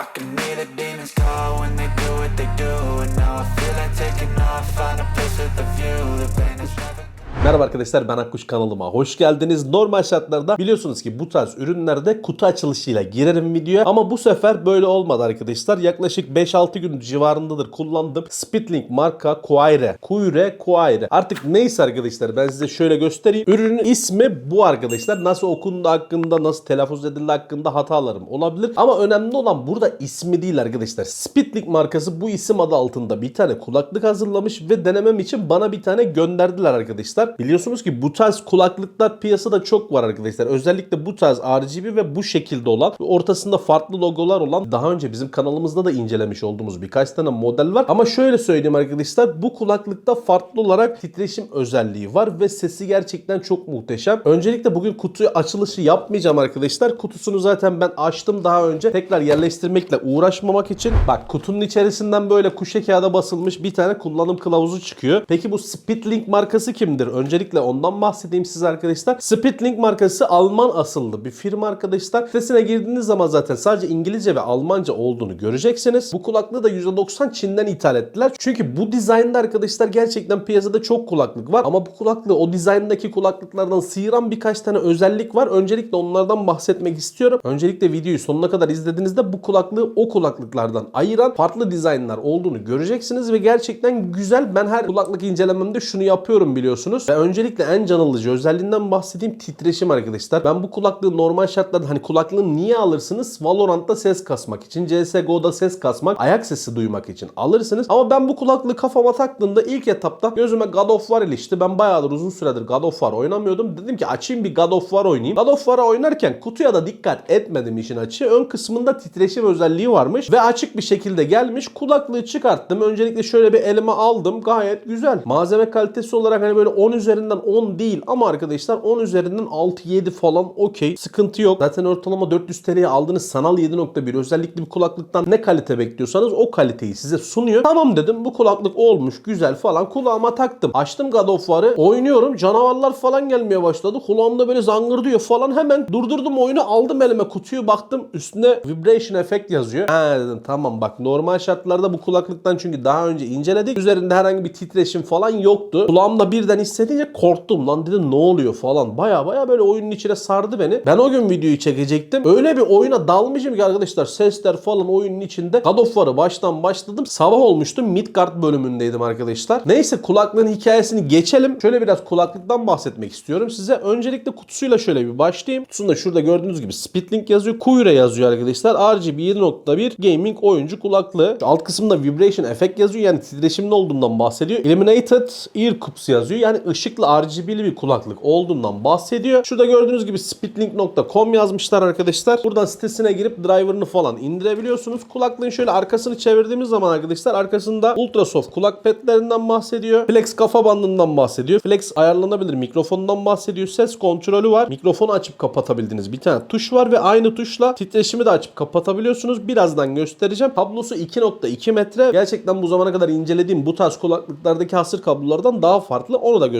I can hear the demons call when they do what they do And now I feel like taking off, find a place with a view The pain is never Merhaba arkadaşlar ben Akkuş kanalıma hoş geldiniz. Normal şartlarda biliyorsunuz ki bu tarz ürünlerde kutu açılışıyla girerim videoya ama bu sefer böyle olmadı arkadaşlar. Yaklaşık 5-6 gün civarındadır kullandım. Speedlink marka Kuaire. Kuire Kuaire. Artık neyse arkadaşlar ben size şöyle göstereyim. Ürünün ismi bu arkadaşlar. Nasıl okunduğu hakkında nasıl telaffuz edildiği hakkında hatalarım olabilir. Ama önemli olan burada ismi değil arkadaşlar. Speedlink markası bu isim adı altında bir tane kulaklık hazırlamış ve denemem için bana bir tane gönderdiler arkadaşlar. Biliyorsunuz ki bu tarz kulaklıklar piyasada çok var arkadaşlar. Özellikle bu tarz RGB ve bu şekilde olan ortasında farklı logolar olan daha önce bizim kanalımızda da incelemiş olduğumuz birkaç tane model var. Ama şöyle söyleyeyim arkadaşlar bu kulaklıkta farklı olarak titreşim özelliği var ve sesi gerçekten çok muhteşem. Öncelikle bugün kutuyu açılışı yapmayacağım arkadaşlar. Kutusunu zaten ben açtım daha önce. Tekrar yerleştirmekle uğraşmamak için. Bak kutunun içerisinden böyle kuşe kağıda basılmış bir tane kullanım kılavuzu çıkıyor. Peki bu Speedlink markası kimdir? Öncelikle ondan bahsedeyim size arkadaşlar. Speedlink markası Alman asıllı bir firma arkadaşlar. Sitesine girdiğiniz zaman zaten sadece İngilizce ve Almanca olduğunu göreceksiniz. Bu kulaklığı da %90 Çin'den ithal ettiler. Çünkü bu dizaynda arkadaşlar gerçekten piyasada çok kulaklık var. Ama bu kulaklığı o dizayndaki kulaklıklardan sıyıran birkaç tane özellik var. Öncelikle onlardan bahsetmek istiyorum. Öncelikle videoyu sonuna kadar izlediğinizde bu kulaklığı o kulaklıklardan ayıran farklı dizaynlar olduğunu göreceksiniz ve gerçekten güzel. Ben her kulaklık incelememde şunu yapıyorum biliyorsunuz. Ve öncelikle en can alıcı özelliğinden bahsedeyim titreşim arkadaşlar. Ben bu kulaklığı normal şartlarda hani kulaklığını niye alırsınız? Valorant'ta ses kasmak için, CSGO'da ses kasmak, ayak sesi duymak için alırsınız. Ama ben bu kulaklığı kafama taktığımda ilk etapta gözüme God of War ilişti. Ben bayağıdır uzun süredir God of War oynamıyordum. Dedim ki açayım bir God of War oynayayım. God of War'a oynarken kutuya da dikkat etmedim işin açığı. Ön kısmında titreşim özelliği varmış ve açık bir şekilde gelmiş. Kulaklığı çıkarttım. Öncelikle şöyle bir elime aldım. Gayet güzel. Malzeme kalitesi olarak hani böyle 10 üzerinden 10 değil ama arkadaşlar 10 üzerinden 6-7 falan okey. Sıkıntı yok. Zaten ortalama 400 TL'ye aldığınız sanal 7.1 özellikli bir kulaklıktan ne kalite bekliyorsanız o kaliteyi size sunuyor. Tamam dedim bu kulaklık olmuş güzel falan kulağıma taktım. Açtım God of War'ı oynuyorum canavarlar falan gelmeye başladı. Kulağımda böyle zangırdıyor falan hemen durdurdum oyunu aldım elime kutuyu baktım üstüne vibration efekt yazıyor. Ha dedim tamam bak normal şartlarda bu kulaklıktan çünkü daha önce inceledik. Üzerinde herhangi bir titreşim falan yoktu. Kulağımda birden hissedince korktum lan dedim ne oluyor falan. Baya baya böyle oyunun içine sardı beni. Ben o gün videoyu çekecektim. Öyle bir oyuna dalmışım ki arkadaşlar sesler falan oyunun içinde. God of War'ı baştan başladım. Sabah olmuştu Midgard bölümündeydim arkadaşlar. Neyse kulaklığın hikayesini geçelim. Şöyle biraz kulaklıktan bahsetmek istiyorum size. Öncelikle kutusuyla şöyle bir başlayayım. Kutusunda şurada gördüğünüz gibi Speedlink yazıyor. Kuyure yazıyor arkadaşlar. RGB 7.1 gaming oyuncu kulaklığı. Şu alt kısımda vibration efekt yazıyor. Yani titreşimli olduğundan bahsediyor. Illuminated ear cups yazıyor. Yani ışıklı RGB'li bir kulaklık olduğundan bahsediyor. Şurada gördüğünüz gibi speedlink.com yazmışlar arkadaşlar. Buradan sitesine girip driver'ını falan indirebiliyorsunuz. Kulaklığın şöyle arkasını çevirdiğimiz zaman arkadaşlar arkasında ultrasoft kulak pedlerinden bahsediyor. Flex kafa bandından bahsediyor. Flex ayarlanabilir mikrofonundan bahsediyor. Ses kontrolü var. Mikrofonu açıp kapatabildiğiniz bir tane tuş var ve aynı tuşla titreşimi de açıp kapatabiliyorsunuz. Birazdan göstereceğim. Kablosu 2.2 metre. Gerçekten bu zamana kadar incelediğim bu tarz kulaklıklardaki hasır kablolardan daha farklı. Onu da göstereceğim.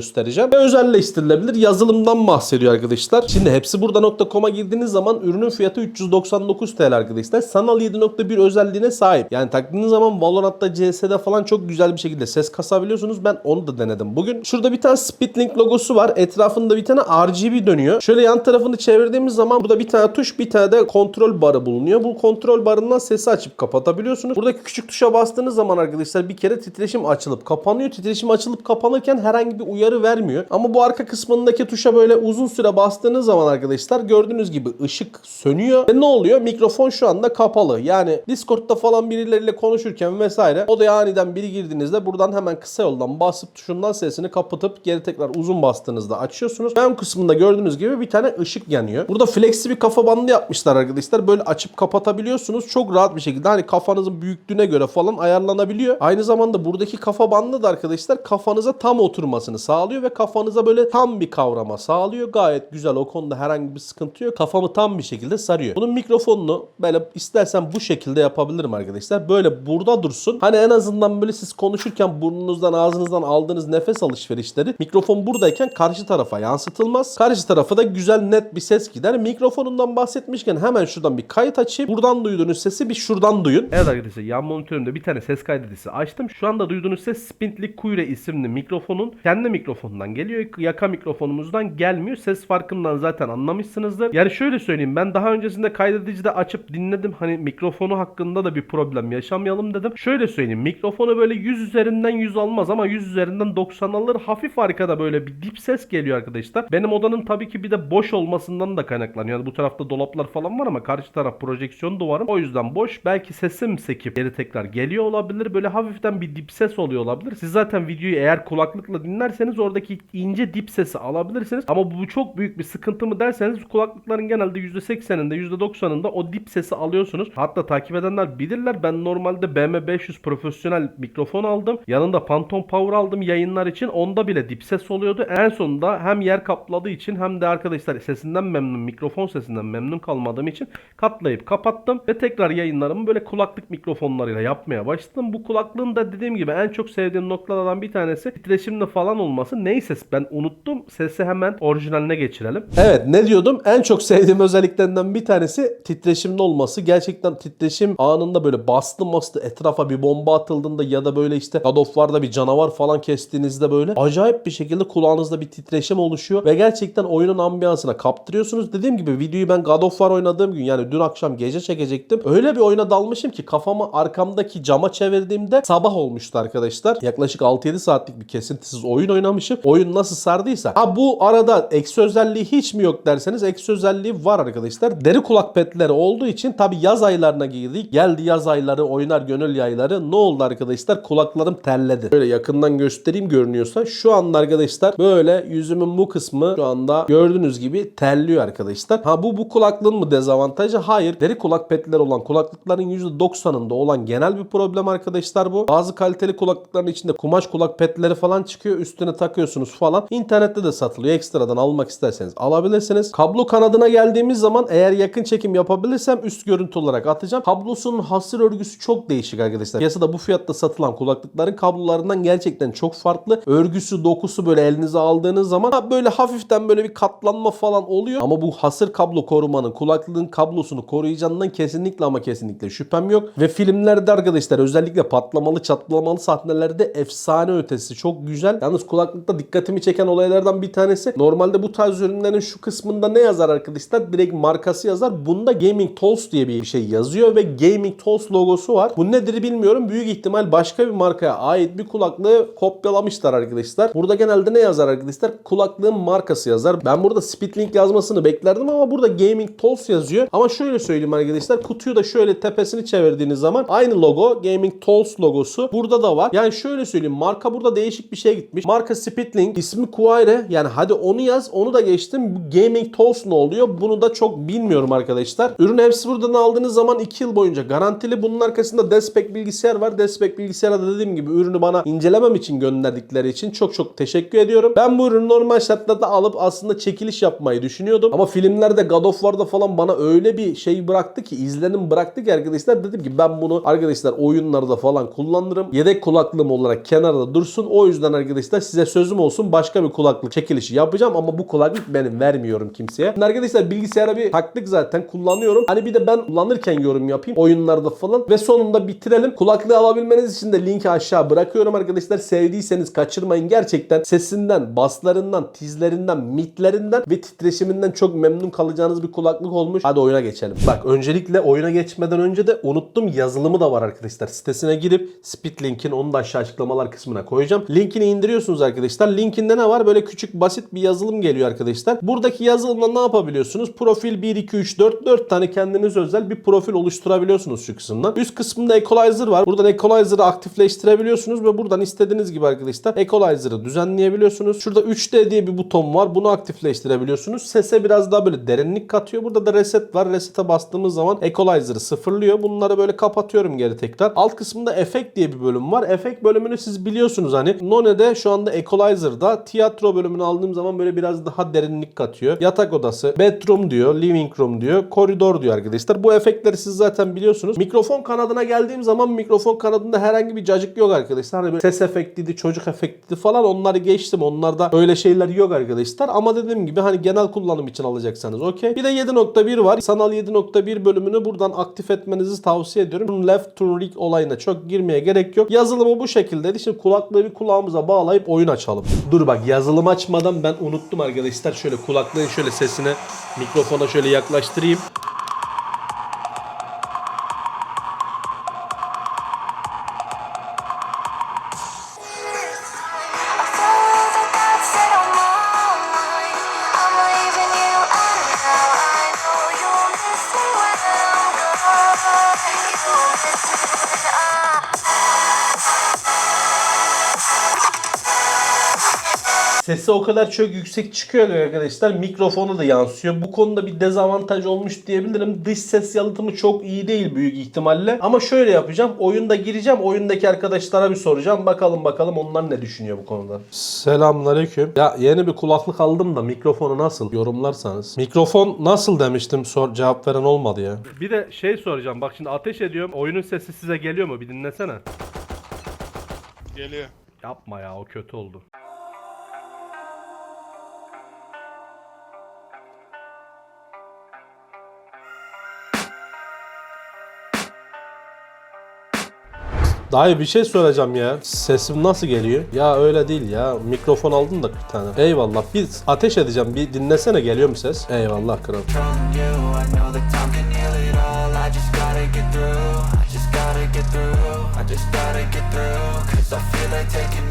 Ve özelleştirilebilir yazılımdan bahsediyor arkadaşlar. Şimdi hepsi burada.com'a girdiğiniz zaman ürünün fiyatı 399 TL arkadaşlar. Sanal 7.1 özelliğine sahip. Yani taktığınız zaman Valorant'ta CS'de falan çok güzel bir şekilde ses kasabiliyorsunuz. Ben onu da denedim bugün. Şurada bir tane Speedlink logosu var. Etrafında bir tane RGB dönüyor. Şöyle yan tarafını çevirdiğimiz zaman burada bir tane tuş bir tane de kontrol barı bulunuyor. Bu kontrol barından sesi açıp kapatabiliyorsunuz. Buradaki küçük tuşa bastığınız zaman arkadaşlar bir kere titreşim açılıp kapanıyor. Titreşim açılıp kapanırken herhangi bir uyarı vermiyor. Ama bu arka kısmındaki tuşa böyle uzun süre bastığınız zaman arkadaşlar gördüğünüz gibi ışık sönüyor. Ve ne oluyor? Mikrofon şu anda kapalı. Yani Discord'da falan birileriyle konuşurken vesaire odaya aniden biri girdiğinizde buradan hemen kısa yoldan basıp tuşundan sesini kapatıp geri tekrar uzun bastığınızda açıyorsunuz. Ön kısmında gördüğünüz gibi bir tane ışık yanıyor. Burada flexi bir kafa bandı yapmışlar arkadaşlar. Böyle açıp kapatabiliyorsunuz. Çok rahat bir şekilde hani kafanızın büyüklüğüne göre falan ayarlanabiliyor. Aynı zamanda buradaki kafa bandı da arkadaşlar kafanıza tam oturmasını sağlıyor. Sağlıyor ve kafanıza böyle tam bir kavrama sağlıyor. Gayet güzel o konuda herhangi bir sıkıntı yok. Kafamı tam bir şekilde sarıyor. Bunun mikrofonunu böyle istersen bu şekilde yapabilirim arkadaşlar. Böyle burada dursun. Hani en azından böyle siz konuşurken burnunuzdan ağzınızdan aldığınız nefes alışverişleri mikrofon buradayken karşı tarafa yansıtılmaz. Karşı tarafa da güzel net bir ses gider. Mikrofonundan bahsetmişken hemen şuradan bir kayıt açayım. Buradan duyduğunuz sesi bir şuradan duyun. Evet arkadaşlar yan monitörümde bir tane ses kaydedicisi açtım. Şu anda duyduğunuz ses Spintly Kuyre isimli mikrofonun kendi mikrofonundan geliyor. Yaka mikrofonumuzdan gelmiyor. Ses farkından zaten anlamışsınızdır. Yani şöyle söyleyeyim ben daha öncesinde kaydedicide açıp dinledim. Hani mikrofonu hakkında da bir problem yaşamayalım dedim. Şöyle söyleyeyim mikrofonu böyle 100 üzerinden 100 almaz ama 100 üzerinden 90 alır. Hafif arkada böyle bir dip ses geliyor arkadaşlar. Benim odanın tabii ki bir de boş olmasından da kaynaklanıyor. Yani bu tarafta dolaplar falan var ama karşı taraf projeksiyon duvarım. O yüzden boş. Belki sesim sekip geri tekrar geliyor olabilir. Böyle hafiften bir dip ses oluyor olabilir. Siz zaten videoyu eğer kulaklıkla dinlerseniz oradaki ince dip sesi alabilirsiniz. Ama bu çok büyük bir sıkıntı mı derseniz kulaklıkların genelde %80'inde %90'ında o dip sesi alıyorsunuz. Hatta takip edenler bilirler. Ben normalde BM500 profesyonel mikrofon aldım. Yanında Phantom Power aldım yayınlar için. Onda bile dip ses oluyordu. En sonunda hem yer kapladığı için hem de arkadaşlar sesinden memnun, mikrofon sesinden memnun kalmadığım için katlayıp kapattım ve tekrar yayınlarımı böyle kulaklık mikrofonlarıyla yapmaya başladım. Bu kulaklığın da dediğim gibi en çok sevdiğim noktalardan bir tanesi titreşimli falan olması. Neyse ben unuttum. Sesi hemen orijinaline geçirelim. Evet ne diyordum? En çok sevdiğim özelliklerinden bir tanesi titreşimli olması. Gerçekten titreşim anında böyle bastı bastı etrafa bir bomba atıldığında ya da böyle işte God of War'da bir canavar falan kestiğinizde böyle acayip bir şekilde kulağınızda bir titreşim oluşuyor ve gerçekten oyunun ambiyansına kaptırıyorsunuz. Dediğim gibi videoyu ben God of War oynadığım gün yani dün akşam gece çekecektim. Öyle bir oyuna dalmışım ki kafamı arkamdaki cama çevirdiğimde sabah olmuştu arkadaşlar. Yaklaşık 6-7 saatlik bir kesintisiz oyun oynamışım. Oyun nasıl sardıysa. Ha bu arada eksi özelliği hiç mi yok derseniz eksi özelliği var arkadaşlar. Deri kulak petleri olduğu için tabi yaz aylarına girdik. Geldi yaz ayları oynar gönül yayları. Ne oldu arkadaşlar? Kulaklarım terledi. Böyle yakından göstereyim görünüyorsa. Şu anda arkadaşlar böyle yüzümün bu kısmı şu anda gördüğünüz gibi terliyor arkadaşlar. Ha bu bu kulaklığın mı dezavantajı? Hayır. Deri kulak petleri olan kulaklıkların %90'ında olan genel bir problem arkadaşlar bu. Bazı kaliteli kulaklıkların içinde kumaş kulak petleri falan çıkıyor. Üstüne takıyorsunuz falan. İnternette de satılıyor. Ekstradan almak isterseniz alabilirsiniz. Kablo kanadına geldiğimiz zaman eğer yakın çekim yapabilirsem üst görüntü olarak atacağım. Kablosunun hasır örgüsü çok değişik arkadaşlar. Piyasada bu fiyatta satılan kulaklıkların kablolarından gerçekten çok farklı. Örgüsü, dokusu böyle elinize aldığınız zaman böyle hafiften böyle bir katlanma falan oluyor. Ama bu hasır kablo korumanın kulaklığın kablosunu koruyacağından kesinlikle ama kesinlikle şüphem yok. Ve filmlerde arkadaşlar özellikle patlamalı çatlamalı sahnelerde efsane ötesi çok güzel. Yalnız kulaklıkta dikkatimi çeken olaylardan bir tanesi normalde bu tarz ürünlerin şu kısmında ne yazar arkadaşlar? Direkt markası yazar. Bunda Gaming Tools diye bir şey yazıyor ve Gaming Tools logosu var. Bu nedir bilmiyorum. Büyük ihtimal başka bir markaya ait bir kulaklığı kopyalamışlar arkadaşlar. Burada genelde ne yazar arkadaşlar? Kulaklığın markası yazar. Ben burada Speedlink yazmasını beklerdim ama burada Gaming Tools yazıyor. Ama şöyle söyleyeyim arkadaşlar. Kutuyu da şöyle tepesini çevirdiğiniz zaman aynı logo Gaming Tools logosu burada da var. Yani şöyle söyleyeyim. Marka burada değişik bir şey gitmiş. Marka Speedlink ismi Kuaire. Yani hadi onu yaz. Onu da geçtim. Gaming Tools ne oluyor? Bunu da çok bilmiyorum arkadaşlar. Ürün hepsi buradan aldığınız zaman 2 yıl boyunca garantili. Bunun arkasında Despek bilgisayar var. Despek bilgisayara da dediğim gibi ürünü bana incelemem için gönderdikleri için çok çok teşekkür ediyorum. Ben bu ürünü normal şartlarda alıp aslında çekiliş yapmayı düşünüyordum. Ama filmlerde God of War'da falan bana öyle bir şey bıraktı ki izlenim bıraktı ki arkadaşlar dedim ki ben bunu arkadaşlar oyunlarda falan kullanırım. Yedek kulaklığım olarak kenarda dursun. O yüzden arkadaşlar size sözüm olsun başka bir kulaklık çekilişi yapacağım ama bu kulaklık benim vermiyorum kimseye. Şimdi arkadaşlar bilgisayara bir taktık zaten kullanıyorum. Hani bir de ben kullanırken yorum yapayım oyunlarda falan ve sonunda bitirelim. Kulaklığı alabilmeniz için de linki aşağı bırakıyorum arkadaşlar. Sevdiyseniz kaçırmayın. Gerçekten sesinden, baslarından, tizlerinden, mitlerinden ve titreşiminden çok memnun kalacağınız bir kulaklık olmuş. Hadi oyuna geçelim. Bak öncelikle oyuna geçmeden önce de unuttum yazılımı da var arkadaşlar. Sitesine girip Speed linkin onu da aşağı açıklamalar kısmına koyacağım. Linkini indiriyorsunuz arkadaşlar. Linkinde ne var? Böyle küçük basit bir yazılım geliyor arkadaşlar. Buradaki yazılımla ne yapabiliyorsunuz? Profil 1, 2, 3, 4, 4 tane kendiniz özel bir profil oluşturabiliyorsunuz şu kısımdan. Üst kısmında Equalizer var. Buradan Equalizer'ı aktifleştirebiliyorsunuz ve buradan istediğiniz gibi arkadaşlar Equalizer'ı düzenleyebiliyorsunuz. Şurada 3D diye bir buton var. Bunu aktifleştirebiliyorsunuz. Sese biraz daha böyle derinlik katıyor. Burada da reset var. Reset'e bastığımız zaman Equalizer'ı sıfırlıyor. Bunları böyle kapatıyorum geri tekrar. Alt kısmında efekt diye bir bölüm var. Efekt bölümünü siz biliyorsunuz hani. None'de şu anda Equalizer Equalizer'da tiyatro bölümünü aldığım zaman böyle biraz daha derinlik katıyor. Yatak odası, bedroom diyor, living room diyor, koridor diyor arkadaşlar. Bu efektleri siz zaten biliyorsunuz. Mikrofon kanadına geldiğim zaman mikrofon kanadında herhangi bir cacık yok arkadaşlar. Hani böyle ses efektiydi, çocuk efektiydi falan onları geçtim. Onlarda öyle şeyler yok arkadaşlar. Ama dediğim gibi hani genel kullanım için alacaksanız okey. Bir de 7.1 var. Sanal 7.1 bölümünü buradan aktif etmenizi tavsiye ediyorum. Left to rig olayına çok girmeye gerek yok. Yazılımı bu şekildeydi. Şimdi kulaklığı bir kulağımıza bağlayıp oyun açalım. Dur bak yazılım açmadan ben unuttum arkadaşlar. Şöyle kulaklığın şöyle sesini mikrofona şöyle yaklaştırayım. Sesi o kadar çok yüksek çıkıyor arkadaşlar mikrofona da yansıyor. Bu konuda bir dezavantaj olmuş diyebilirim. Dış ses yalıtımı çok iyi değil büyük ihtimalle. Ama şöyle yapacağım. Oyunda gireceğim. Oyundaki arkadaşlara bir soracağım. Bakalım bakalım onlar ne düşünüyor bu konuda. Selamünaleyküm. Ya yeni bir kulaklık aldım da mikrofonu nasıl yorumlarsanız. Mikrofon nasıl demiştim sor cevap veren olmadı ya. Bir de şey soracağım. Bak şimdi ateş ediyorum. Oyunun sesi size geliyor mu? Bir dinlesene. Geliyor. Yapma ya o kötü oldu. Dayı bir şey soracağım ya. Sesim nasıl geliyor? Ya öyle değil ya. Mikrofon aldım da bir tane. Eyvallah. Bir ateş edeceğim. Bir dinlesene geliyor mu ses? Eyvallah kral. I feel like taking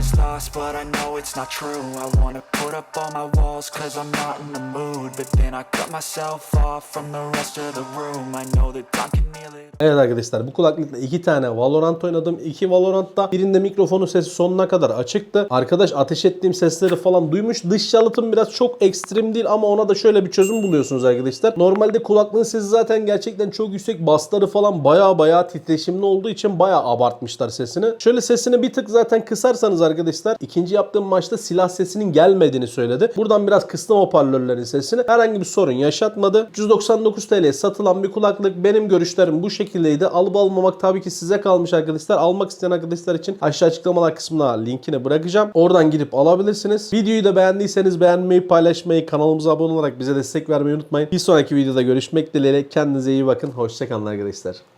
is lost But I know it's not true I wanna put up all my walls Cause I'm not in the mood But then I cut myself off From the rest of the room I know that time can heal it Evet arkadaşlar bu kulaklıkla iki tane Valorant oynadım. İki Valorant'ta birinde mikrofonu sesi sonuna kadar açıktı. Arkadaş ateş ettiğim sesleri falan duymuş. Dış yalıtım biraz çok ekstrem değil ama ona da şöyle bir çözüm buluyorsunuz arkadaşlar. Normalde kulaklığın sesi zaten gerçekten çok yüksek. Basları falan baya baya titreşimli olduğu için baya abartmışlar sesini. Şöyle sesini bir tık zaten kısarsanız ikinci yaptığım maçta silah sesinin gelmediğini söyledi. Buradan biraz kıstım hoparlörlerin sesini. Herhangi bir sorun yaşatmadı. 199 TL'ye satılan bir kulaklık benim görüşlerim bu şekildeydi. Alıp almamak tabii ki size kalmış arkadaşlar. Almak isteyen arkadaşlar için aşağı açıklamalar kısmına linkini bırakacağım. Oradan gidip alabilirsiniz. Videoyu da beğendiyseniz beğenmeyi, paylaşmayı, kanalımıza abone olarak bize destek vermeyi unutmayın. Bir sonraki videoda görüşmek dileğiyle. Kendinize iyi bakın. Hoşçakalın arkadaşlar.